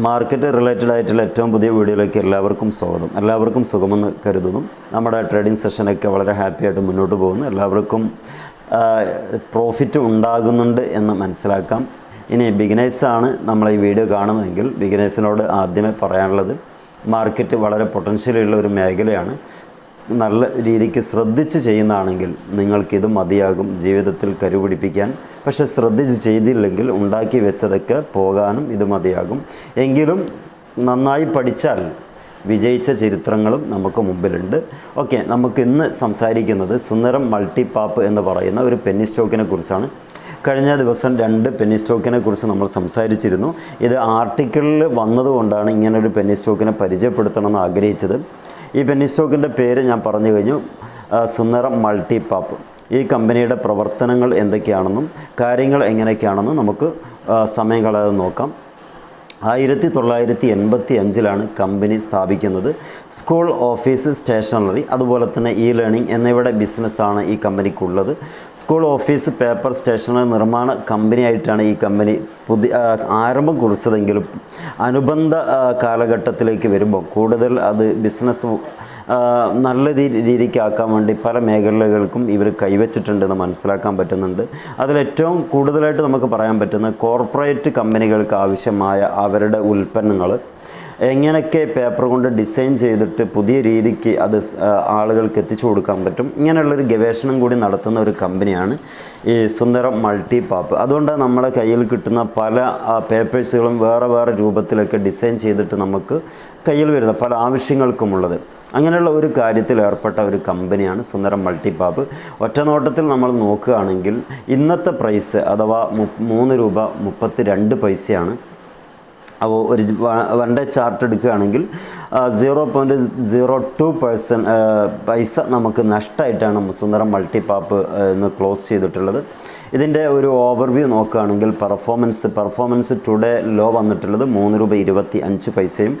Market related ആയിട്ടുള്ള ഏറ്റവും പുതിയ വീഡിയോയിലേക്ക് എല്ലാവർക്കും സ്വാഗതം. എല്ലാവർക്കും സുഖമെന്ന് കരുതുന്നു. നമ്മുടെ ട്രേഡിംഗ് സെഷനൊക്കെ വളരെ ഹാപ്പിയായിട്ട് മുന്നോട്ട് പോകുന്നു. എല്ലാവർക്കും പ്രോഫിറ്റ് ഉണ്ടാകുന്നുണ്ട് എന്ന് മനസ്സിലാക്കാം. ഇനി ബിഗിനേഴ്സാണ് നമ്മൾ ഈ വീഡിയോ കാണുന്നതെങ്കിൽ ബിഗിനേഴ്സിനോട് ആദ്യമേ പറയാനുള്ളത് മാർക്കറ്റ് വളരെ പൊട്ടൻഷ്യലുള്ള ഒരു മേഖലയാണ്. നല്ല രീതിക്ക് ശ്രദ്ധിച്ച് ചെയ്യുന്നതാണെങ്കിൽ നിങ്ങൾക്കിത് മതിയാകും ജീവിതത്തിൽ കരുപിടിപ്പിക്കാൻ. പക്ഷെ ശ്രദ്ധിച്ച് ചെയ്തില്ലെങ്കിൽ ഉണ്ടാക്കി വെച്ചതൊക്കെ പോകാനും ഇത് മതിയാകും. എങ്കിലും നന്നായി പഠിച്ചാൽ വിജയിച്ച ചരിത്രങ്ങളും നമുക്ക് മുമ്പിലുണ്ട്. ഓക്കെ നമുക്ക് ഇന്ന് സംസാരിക്കുന്നത് സുന്ദരം മൾട്ടിപാപ്പ് എന്ന് പറയുന്ന ഒരു പെന്നി സ്റ്റോക്കിനെ കുറിച്ചാണ്. കഴിഞ്ഞ ദിവസം രണ്ട് പെന്നി സ്റ്റോക്കിനെ കുറിച്ച് നമ്മൾ സംസാരിച്ചിരുന്നു. ഇത് ആർട്ടിക്കിളിൽ വന്നതുകൊണ്ടാണ് ഇങ്ങനൊരു പെന്നി സ്റ്റോക്കിനെ പരിചയപ്പെടുത്തണമെന്ന് ആഗ്രഹിച്ചത്. ഈ പെന്നി സ്റ്റോക്കിന്റെ പേര് ഞാൻ പറഞ്ഞു കഴിഞ്ഞു. സുന്ദരം മൾട്ടി പാപ്പ് ഈ കമ്പനിയുടെ പ്രവർത്തനങ്ങൾ എന്തൊക്കെയാണെന്നും കാര്യങ്ങൾ എങ്ങനെയൊക്കെയാണെന്നും നമുക്ക് സമയം കളയാതെ നോക്കാം. ആയിരത്തി തൊള്ളായിരത്തി എൺപത്തി അഞ്ചിലാണ് കമ്പനി സ്ഥാപിക്കുന്നത്. സ്കൂൾ ഓഫീസ് സ്റ്റേഷനറി അതുപോലെ തന്നെ ഇ ലേണിംഗ് എന്നിവയുടെ ബിസിനസ്സാണ് ഈ കമ്പനിക്കുള്ളത്. സ്കൂൾ ഓഫീസ് പേപ്പർ സ്റ്റേഷനറി നിർമ്മാണ കമ്പനിയായിട്ടാണ് ഈ കമ്പനി പുതിയ ആരംഭം കുറിച്ചതെങ്കിലും അനുബന്ധ കാലഘട്ടത്തിലേക്ക് വരുമ്പോൾ കൂടുതൽ അത് ബിസിനസ് നല്ല രീതിക്കാക്കാൻ വേണ്ടി പല മേഖലകൾക്കും ഇവർ കൈവച്ചിട്ടുണ്ടെന്ന് മനസ്സിലാക്കാൻ പറ്റുന്നുണ്ട്. അതിലേറ്റവും കൂടുതലായിട്ട് നമുക്ക് പറയാൻ പറ്റുന്നത് കോർപ്പറേറ്റ് കമ്പനികൾക്ക് ആവശ്യമായ അവരുടെ ഉൽപ്പന്നങ്ങൾ എങ്ങനെയൊക്കെ പേപ്പർ കൊണ്ട് ഡിസൈൻ ചെയ്തിട്ട് പുതിയ രീതിക്ക് അത് ആളുകൾക്ക് എത്തിച്ചു കൊടുക്കാൻ പറ്റും? ഇങ്ങനെയുള്ളൊരു ഗവേഷണം കൂടി നടത്തുന്ന ഒരു കമ്പനിയാണ് ഈ സുന്ദരം മൾട്ടി പാപ്പ് അതുകൊണ്ട് നമ്മുടെ കയ്യിൽ കിട്ടുന്ന പല പേപ്പേഴ്സുകളും വേറെ വേറെ രൂപത്തിലൊക്കെ ഡിസൈൻ ചെയ്തിട്ട് നമുക്ക് കയ്യിൽ വരുന്ന പല ആവശ്യങ്ങൾക്കുമുള്ളത്. അങ്ങനെയുള്ള ഒരു കാര്യത്തിൽ ഏർപ്പെട്ട ഒരു കമ്പനിയാണ് സുന്ദരം മൾട്ടിപാപ്പ് ഒറ്റനോട്ടത്തിൽ നമ്മൾ നോക്കുകയാണെങ്കിൽ ഇന്നത്തെ പ്രൈസ് അഥവാ മൂന്ന് രൂപ മുപ്പത്തി രണ്ട് പൈസയാണ്. അപ്പോൾ ഒരു വൺ ഡേ ചാർട്ട് എടുക്കുകയാണെങ്കിൽ zero point zero two percent പൈസ നമുക്ക് നഷ്ടമായിട്ടാണ് സുന്ദരം മൾട്ടിപാപ്പ് ഇന്ന് ക്ലോസ് ചെയ്തിട്ടുള്ളത്. ഇതിന്റെ ഒരു ഓവർവ്യൂ നോക്കുകയാണെങ്കിൽ പെർഫോമൻസ് പെർഫോമൻസ് ടുഡേ ലോ വന്നിട്ടുള്ളത് മൂന്ന് രൂപ ഇരുപത്തി അഞ്ച് പൈസയും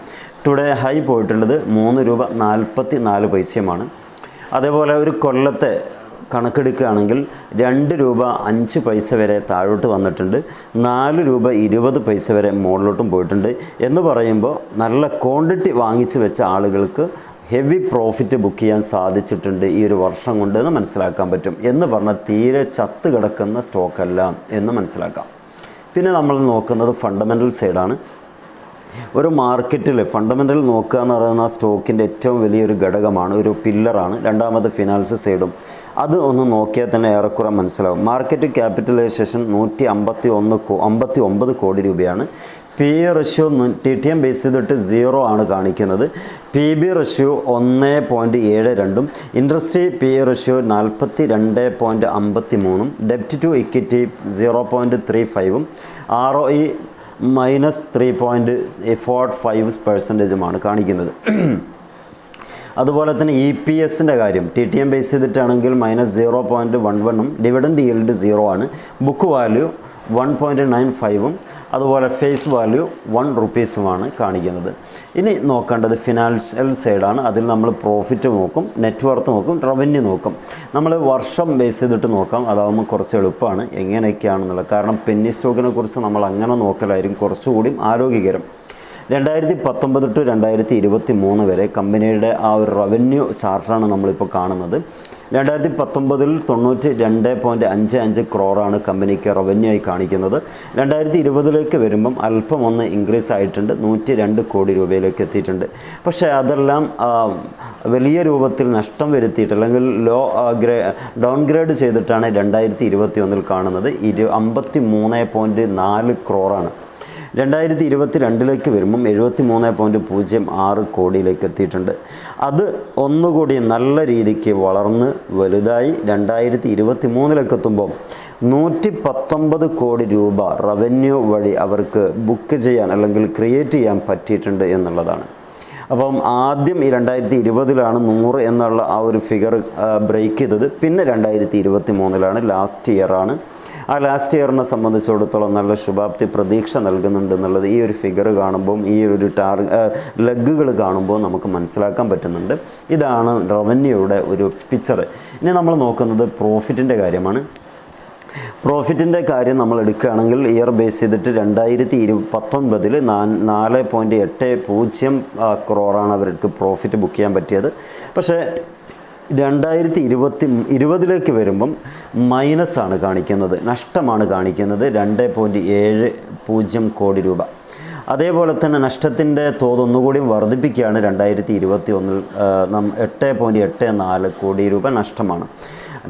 ടുഡേ ഹൈ പോയിട്ടുള്ളത് മൂന്ന് രൂപ നാൽപ്പത്തി നാല് പൈസയുമാണ്. അതേപോലെ ഒരു കൊല്ലത്തെ കണക്കെടുക്കുകയാണെങ്കിൽ രണ്ട് രൂപ അഞ്ച് പൈസ വരെ താഴോട്ട് വന്നിട്ടുണ്ട്. നാല് രൂപ ഇരുപത് പൈസ വരെ മുകളിലോട്ടും പോയിട്ടുണ്ട്. എന്ന് പറയുമ്പോൾ നല്ല ക്വാണ്ടിറ്റി വാങ്ങിച്ചു വെച്ച ആളുകൾക്ക് ഹെവി പ്രോഫിറ്റ് ബുക്ക് ചെയ്യാൻ സാധിച്ചിട്ടുണ്ട് ഈ ഒരു വർഷം കൊണ്ട് എന്ന് മനസ്സിലാക്കാൻ പറ്റും. എന്ന് പറഞ്ഞാൽ തീരെ ചത്ത് കിടക്കുന്ന സ്റ്റോക്കല്ല എന്ന് മനസ്സിലാക്കാം. പിന്നെ നമ്മൾ നോക്കുന്നത് ഫണ്ടമെന്റൽ സൈഡാണ്. ഒരു മാർക്കറ്റിൽ ഫണ്ടമെന്റൽ നോക്കുക എന്ന് പറയുന്ന സ്റ്റോക്കിന്റെ ഏറ്റവും വലിയൊരു ഘടകമാണ് ഒരു പില്ലറാണ്. രണ്ടാമത് ഫിനാൻസ് സൈഡും. അത് ഒന്ന് നോക്കിയാൽ തന്നെ ഏറെക്കുറെ മനസ്സിലാവും. മാർക്കറ്റ് ക്യാപിറ്റലൈസേഷൻ നൂറ്റി അമ്പത്തി ഒന്ന് അമ്പത്തി ഒമ്പത് കോടി രൂപയാണ്. P E ratio T T M base ചെയ്തിട്ട് സീറോ ആണ് കാണിക്കുന്നത്. പി ബി റഷ്യോ ഒന്ന് പോയിന്റ് ഏഴ് രണ്ടും. ഇൻഡസ്ട്രി പി ഇ റഷ്യോ നാൽപ്പത്തി രണ്ട് പോയിന്റ് അമ്പത്തി മൂന്നും ഡെപ്റ്റ് to equity zero point three ഫൈവും R O E minus three point four five പെർസെന്റേജുമാണ് കാണിക്കുന്നത്. അതുപോലെ തന്നെ ഇ പി എസിന്റെ കാര്യം ടി ടി എം ബേസ് ചെയ്തിട്ടാണെങ്കിൽ മൈനസ് സീറോ പോയിന്റ് വൺ വണ്ണും ഡിവിഡൻഡ് yield സീറോ ആണ് book value one point nine ഫൈവും അതുപോലെ ഫേസ് വാല്യൂ വൺ റുപ്പീസുമാണ് കാണിക്കുന്നത്. ഇനി നോക്കേണ്ടത് ഫിനാൻഷ്യൽ സൈഡാണ് അതിൽ നമ്മൾ പ്രോഫിറ്റ് നോക്കും നെറ്റ്വർത്ത് നോക്കും റവന്യൂ നോക്കും. നമ്മൾ വർഷം ബേസ് ചെയ്തിട്ട് നോക്കാം. അതാകുമ്പോൾ കുറച്ച് എളുപ്പമാണ്. എങ്ങനെയൊക്കെയാണെന്നുള്ളത്. കാരണം പെന്നി സ്റ്റോക്കിനെ കുറിച്ച് നമ്മൾ അങ്ങനെ നോക്കലായിരിക്കും കുറച്ചുകൂടി ആരോഗ്യകരം. രണ്ടായിരത്തി പത്തൊമ്പത് ടു രണ്ടായിരത്തി ഇരുപത്തി മൂന്ന് വരെ കമ്പനിയുടെ ആ ഒരു റവന്യൂ ചാർട്ടാണ് നമ്മളിപ്പോൾ കാണുന്നത്. രണ്ടായിരത്തി പത്തൊമ്പതിൽ തൊണ്ണൂറ്റി രണ്ട് പോയിന്റ് അഞ്ച് അഞ്ച് ക്രോറാണ് കമ്പനിക്ക് റവന്യൂ ആയി കാണിക്കുന്നത്. രണ്ടായിരത്തി ഇരുപതിലേക്ക് വരുമ്പം അല്പം ഒന്ന് ഇൻക്രീസ് ആയിട്ടുണ്ട്. നൂറ്റി രണ്ട് കോടി രൂപയിലേക്ക് എത്തിയിട്ടുണ്ട്. പക്ഷേ അതെല്ലാം വലിയ രൂപത്തിൽ നഷ്ടം വരുത്തിയിട്ട് അല്ലെങ്കിൽ ലോ ഗ്രേ ഡൗൺ ഗ്രേഡ് ചെയ്തിട്ടാണ് രണ്ടായിരത്തി ഇരുപത്തി ഒന്നിൽ കാണുന്നത്. ഇരു അമ്പത്തി മൂന്ന് പോയിന്റ് നാല് ക്രോറാണ് രണ്ടായിരത്തി ഇരുപത്തി രണ്ടിലേക്ക് വരുമ്പം എഴുപത്തി മൂന്ന് പോയിന്റ് പൂജ്യം ആറ് കോടിയിലേക്ക് എത്തിയിട്ടുണ്ട്. അത് ഒന്നുകൂടി നല്ല രീതിക്ക് വളർന്ന് വലുതായി രണ്ടായിരത്തി ഇരുപത്തി മൂന്നിലേക്ക് എത്തുമ്പോൾ നൂറ്റി പത്തൊമ്പത് കോടി രൂപ റവന്യൂ വഴി അവർക്ക് ബുക്ക് ചെയ്യാൻ അല്ലെങ്കിൽ ക്രിയേറ്റ് ചെയ്യാൻ പറ്റിയിട്ടുണ്ട് എന്നുള്ളതാണ്. അപ്പം ആദ്യം ഈ രണ്ടായിരത്തി ഇരുപതിലാണ് നൂറ് എന്നുള്ള ആ ഒരു ഫിഗർ ബ്രേക്ക് ചെയ്തത്. പിന്നെ രണ്ടായിരത്തി ഇരുപത്തി മൂന്നിലാണ് ലാസ്റ്റ് ഇയറാണ് ആ ലാസ്റ്റ് ഇയറിനെ സംബന്ധിച്ചിടത്തോളം നല്ല ശുഭാപ്തി പ്രതീക്ഷ നൽകുന്നുണ്ട് എന്നുള്ളത് ഈ ഒരു ഫിഗർ കാണുമ്പോൾ ഈ ഒരു ടാർ ലെഗുകൾ കാണുമ്പോൾ നമുക്ക് മനസ്സിലാക്കാൻ പറ്റുന്നുണ്ട്. ഇതാണ് റവന്യൂയുടെ ഒരു പിക്ചർ ഇനി നമ്മൾ നോക്കുന്നത് പ്രോഫിറ്റിന്റെ കാര്യമാണ്. പ്രോഫിറ്റിന്റെ കാര്യം നമ്മൾ എടുക്കുകയാണെങ്കിൽ ഇയർ ബേസ് ചെയ്തിട്ട് രണ്ടായിരത്തി ഇരു പത്തൊൻപതിൽ നാല് പോയിന്റ് എട്ട് പൂജ്യം ക്രോറാണ് അവർക്ക് പ്രോഫിറ്റ് ബുക്ക് ചെയ്യാൻ പറ്റിയത്. പക്ഷേ രണ്ടായിരത്തി ഇരുപത്തി ഇരുപതിലേക്ക് വരുമ്പം മൈനസാണ് കാണിക്കുന്നത്. നഷ്ടമാണ് കാണിക്കുന്നത്. രണ്ട് പോയിന്റ് ഏഴ് പൂജ്യം കോടി രൂപ. അതേപോലെ തന്നെ നഷ്ടത്തിന്റെ തോത് ഒന്നുകൂടി വർദ്ധിപ്പിക്കുകയാണ് രണ്ടായിരത്തി ഇരുപത്തി ഒന്നിൽ എട്ട് പോയിന്റ് എട്ട് നാല് കോടി രൂപ നഷ്ടമാണ്.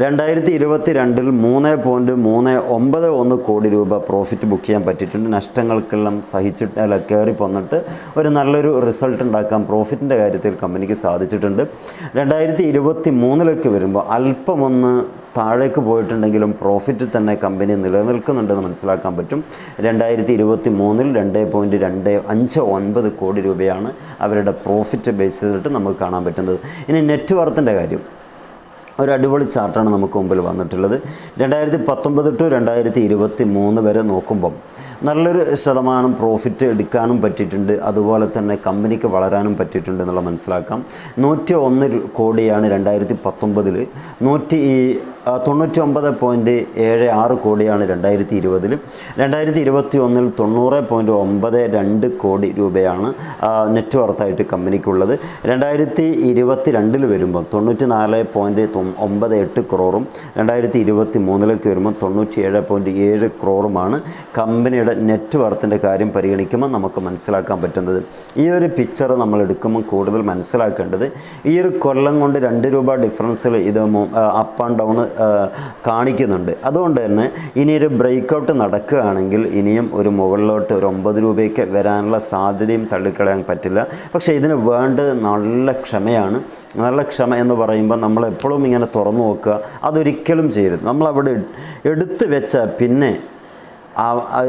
രണ്ടായിരത്തി ഇരുപത്തി രണ്ടിൽ മൂന്ന് പോയിന്റ് മൂന്ന് ഒമ്പത് ഒന്ന് കോടി രൂപ പ്രോഫിറ്റ് ബുക്ക് ചെയ്യാൻ പറ്റിയിട്ടുണ്ട്. നഷ്ടങ്ങൾക്കെല്ലാം സഹിച്ചിട്ട് അല്ല കയറി പോന്നിട്ട് ഒരു നല്ലൊരു റിസൾട്ട് ഉണ്ടാക്കാൻ പ്രോഫിറ്റിന്റെ കാര്യത്തിൽ കമ്പനിക്ക് സാധിച്ചിട്ടുണ്ട്. രണ്ടായിരത്തി ഇരുപത്തി മൂന്നിലേക്ക് വരുമ്പോൾ അല്പമൊന്ന് താഴേക്ക് പോയിട്ടുണ്ടെങ്കിലും പ്രോഫിറ്റ് തന്നെ കമ്പനി നിലനിൽക്കുന്നുണ്ടെന്ന് മനസ്സിലാക്കാൻ പറ്റും. രണ്ടായിരത്തി ഇരുപത്തി മൂന്നിൽ രണ്ട് പോയിന്റ് രണ്ട് അഞ്ച് ഒൻപത് കോടി രൂപയാണ് അവരുടെ പ്രോഫിറ്റ് ബേസ് ചെയ്തിട്ട് നമുക്ക് കാണാൻ പറ്റുന്നത്. ഇനി നെറ്റ് വർത്തിന്റെ കാര്യം. ഒരു അടിപൊളി ചാർട്ടാണ് നമുക്ക് മുമ്പിൽ വന്നിട്ടുള്ളത്. രണ്ടായിരത്തി പത്തൊമ്പത് ടു രണ്ടായിരത്തി ഇരുപത്തി മൂന്ന് വരെ നോക്കുമ്പം നല്ലൊരു ശതമാനം പ്രോഫിറ്റ് എടുക്കാനും പറ്റിയിട്ടുണ്ട്. അതുപോലെ തന്നെ കമ്പനിക്ക് വളരാനും പറ്റിയിട്ടുണ്ട് എന്നുള്ള മനസ്സിലാക്കാം. നൂറ്റി ഒന്ന് കോടിയാണ് രണ്ടായിരത്തി പത്തൊമ്പതിൽ നൂറ്റി തൊണ്ണൂറ്റി ഒമ്പത് പോയിന്റ് ഏഴ് ആറ് കോടിയാണ് രണ്ടായിരത്തി ഇരുപതിൽ രണ്ടായിരത്തി ഇരുപത്തി ഒന്നിൽ തൊണ്ണൂറ് പോയിന്റ് ഒമ്പത് രണ്ട് കോടി രൂപയാണ് നെറ്റ് വർത്തായിട്ട് കമ്പനിക്കുള്ളത്. രണ്ടായിരത്തി ഇരുപത്തി രണ്ടിൽ വരുമ്പോൾ തൊണ്ണൂറ്റി നാല് പോയിന്റ് ഒമ്പത് എട്ട് ക്രോറും രണ്ടായിരത്തി ഇരുപത്തി മൂന്നിലേക്ക് വരുമ്പോൾ തൊണ്ണൂറ്റി ഏഴ് പോയിന്റ് ഏഴ് ക്രോറുമാണ് കമ്പനിയുടെ നെറ്റ് വർത്തിന്റെ കാര്യം പരിഗണിക്കുമ്പോൾ നമുക്ക് മനസ്സിലാക്കാൻ പറ്റുന്നത്. ഈ ഒരു പിക്ചർ നമ്മൾ എടുക്കുമ്പോൾ കൂടുതൽ മനസ്സിലാക്കേണ്ടത് ഈ ഒരു കൊല്ലം കൊണ്ട് രണ്ട് രൂപ ഡിഫറൻസിൽ ഇത് അപ്പ് ആൻഡ് ഡൗൺ കാണിക്കുന്നുണ്ട്. അതുകൊണ്ട് തന്നെ ഇനി ഒരു ബ്രേക്ക് ഔട്ട് നടക്കുകയാണെങ്കിൽ ഇനിയും ഒരു മുകളിലോട്ട് ഒരു ഒമ്പത് രൂപയ്ക്ക് വരാനുള്ള സാധ്യതയും തള്ളിക്കളയാൻ പറ്റില്ല. പക്ഷേ ഇതിന് വേണ്ടത് നല്ല ക്ഷമയാണ്. നല്ല ക്ഷമ എന്ന് പറയുമ്പോൾ നമ്മൾ എപ്പോഴും ഇങ്ങനെ തുറന്നു നോക്കുക. അതൊരിക്കലും ചെയ്യരുത്. നമ്മളവിടെ എടുത്തു വെച്ച പിന്നെ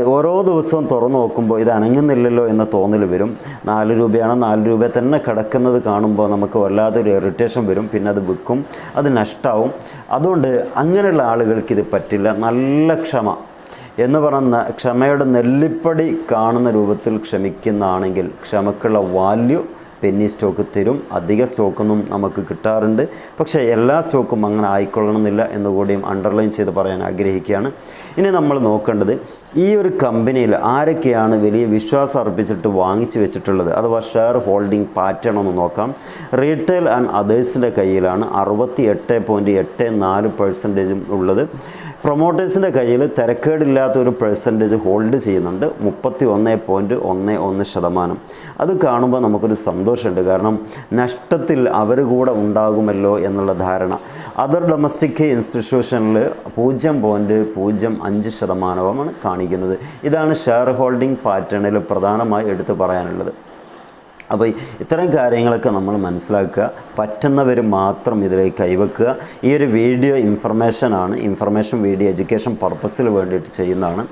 ഓരോ ദിവസവും തുറന്നു നോക്കുമ്പോൾ ഇത് അനങ്ങുന്നില്ലല്ലോ എന്ന തോന്നൽ വരും. നാല് രൂപയാണ്? നാല് രൂപ തന്നെ കിടക്കുന്നത് കാണുമ്പോൾ നമുക്ക് വല്ലാതൊരു ഇറിറ്റേഷൻ വരും. പിന്നെ അത് വിൽക്കും. അത് നഷ്ടമാവും അതുകൊണ്ട് അങ്ങനെയുള്ള ആളുകൾക്ക് ഇത് പറ്റില്ല. നല്ല ക്ഷമ. എന്ന് പറഞ്ഞ ക്ഷമയുടെ നെല്ലിപ്പടി കാണുന്ന രൂപത്തിൽ ക്ഷമിക്കുന്നതാണെങ്കിൽ ക്ഷമക്കുള്ള വാല്യൂ പെന്നി സ്റ്റോക്ക് തരും. അധിക സ്റ്റോക്കൊന്നും നമുക്ക് കിട്ടാറുണ്ട്. പക്ഷേ എല്ലാ സ്റ്റോക്കും അങ്ങനെ ആയിക്കൊള്ളണമെന്നില്ല എന്നുകൂടിയും അണ്ടർലൈൻ ചെയ്ത് പറയാൻ ആഗ്രഹിക്കുകയാണ്. ഇനി നമ്മൾ നോക്കേണ്ടത് ഈ ഒരു കമ്പനിയിൽ ആരൊക്കെയാണ് വലിയ വിശ്വാസം അർപ്പിച്ചിട്ട് വാങ്ങിച്ചു വെച്ചിട്ടുള്ളത്? അഥവാ ഷെയർ ഹോൾഡിംഗ് പാറ്റേൺ ഒന്ന് നോക്കാം. റീറ്റെയിൽ ആൻഡ് അതേഴ്സിന്റെ കയ്യിലാണ് അറുപത്തി എട്ട് പോയിന്റ് എട്ട് നാല് പെർസെന്റേജും ഉള്ളത്. പ്രൊമോട്ടേഴ്സിന്റെ കയ്യിൽ തിരക്കേടില്ലാത്ത ഒരു പെർസെന്റേജ് ഹോൾഡ് ചെയ്യുന്നുണ്ട്. മുപ്പത്തി ഒന്ന് പോയിന്റ് ഒന്ന് ഒന്ന് ശതമാനം. അത് കാണുമ്പോൾ നമുക്കൊരു സന്തോഷമുണ്ട്. കാരണം നഷ്ടത്തിൽ അവർ കൂടെ ഉണ്ടാകുമല്ലോ എന്നുള്ള ധാരണ. അതർ ഡൊമസ്റ്റിക് ഇൻസ്റ്റിറ്റ്യൂഷനിൽ പൂജ്യം പോയിന്റ് പൂജ്യം അഞ്ച് ശതമാനവുമാണ് കാണിക്കുന്നത്. ഇതാണ് ഷെയർ ഹോൾഡിംഗ് പാറ്റേണിൽ പ്രധാനമായി എടുത്തു പറയാനുള്ളത്. അപ്പോൾ ഇത്തരം കാര്യങ്ങളൊക്കെ നമ്മൾ മനസ്സിലാക്കുക. പറ്റുന്നവർ മാത്രം ഇതിലേക്ക് കൈവെക്കുക. ഈ ഒരു വീഡിയോ ഇൻഫർമേഷനാണ് ഇൻഫർമേഷൻ വീഡിയോ എഡ്യൂക്കേഷൻ പർപ്പസിൽ വേണ്ടിയിട്ട് ചെയ്യുന്നതാണ്.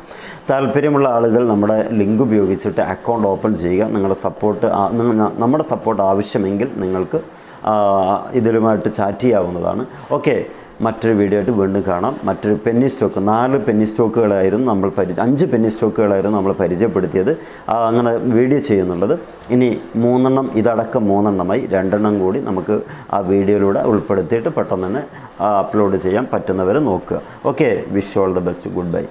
താല്പര്യമുള്ള ആളുകൾ നമ്മുടെ ലിങ്ക് ഉപയോഗിച്ചിട്ട് അക്കൗണ്ട് ഓപ്പൺ ചെയ്യുക. നിങ്ങളുടെ സപ്പോർട്ട് നമ്മുടെ സപ്പോർട്ട് ആവശ്യമെങ്കിൽ നിങ്ങൾക്ക് ഇതിലുമായിട്ട് ചാറ്റ് ചെയ്യാവുന്നതാണ്. ഓക്കെ മറ്റൊരു വീഡിയോ ആയിട്ട് വീണ്ടും കാണാം. മറ്റൊരു പെന്നി സ്റ്റോക്ക് നാല് പെന്നി സ്റ്റോക്കുകളായിരുന്നു നമ്മൾ പരിചയ അഞ്ച് പെന്നി സ്റ്റോക്കുകളായിരുന്നു നമ്മൾ പരിചയപ്പെടുത്തിയത്. അങ്ങനെ വീഡിയോ ചെയ്യുന്നുള്ളത്. ഇനി മൂന്നെണ്ണം ഇതടക്കം മൂന്നെണ്ണമായി രണ്ടെണ്ണം കൂടി നമുക്ക് ആ വീഡിയോയിലൂടെ ഉൾപ്പെടുത്തിയിട്ട് പെട്ടെന്ന് തന്നെ അപ്ലോഡ് ചെയ്യാൻ പറ്റുന്നവരെ നോക്കുക. Okay wish all the best good bye